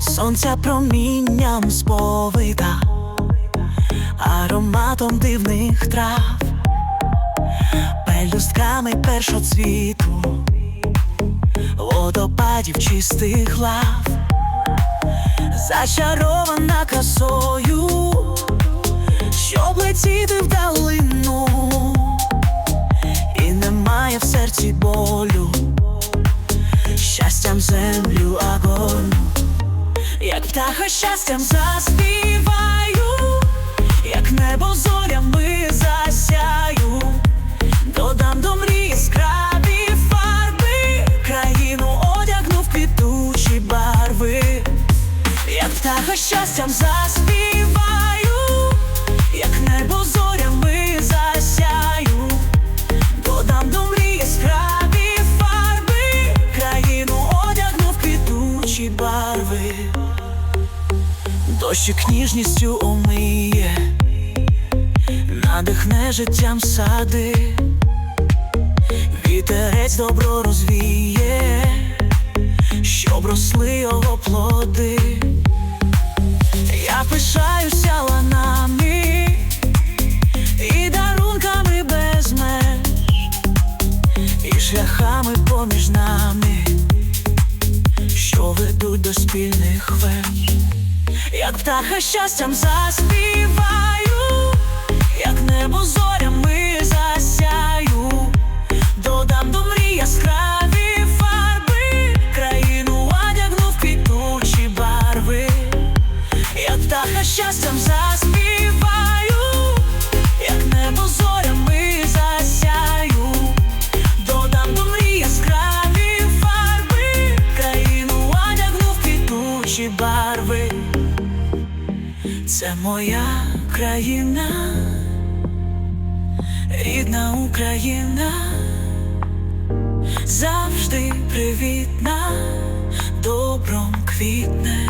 Сонця промінням сповита, ароматом дивних трав, пелюстками першоцвіту, водопадів чистих лав, зачарована красою, щоб летіти вдалину, Як птаха щастям заспіваю, як небо зорями засяю, додам до мрії яскраві фарби, країну одягну в квітучі барви, як птаха щастям заспіваю, як небо зорями засяю, додам до мрії яскраві фарби, країну одягну в квітучі барви. Дощик ніжністю омиє, надихне життям сади, вітерець добро розвіє, щоб росли його плоди. Я пишаюся ланами і дарунками без меж, і шляхами поміж нами, що ведуть до спільних веж. Як птаха щастям заспіваю, як небо зорями засяю, додам до мрій яскраві фарби, країну одягну в квітучі барви, як птаха щастям заспіваю, як небо зорями засяю, додам до фарби, країну одягну в квітучі барви. Це моя країна, рідна Україна, завжди привітна, добром квітне.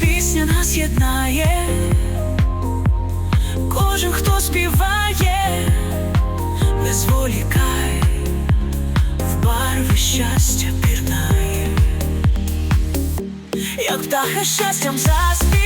Пісня нас єднає, кожен, хто співає, не зволікай, в барви щастя пірнає. Як птаха щастям заспіваю,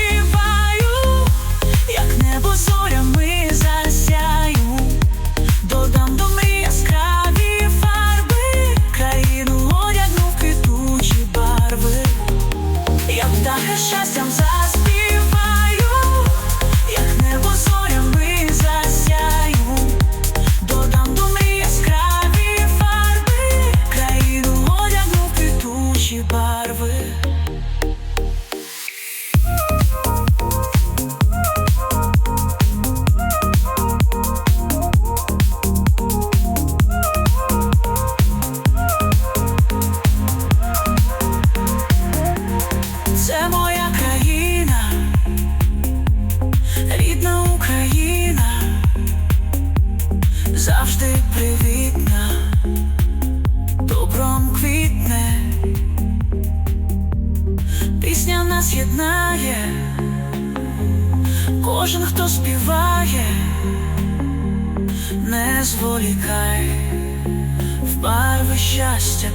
єднає, кожен, хто співає, не зволікай, в барви щастя.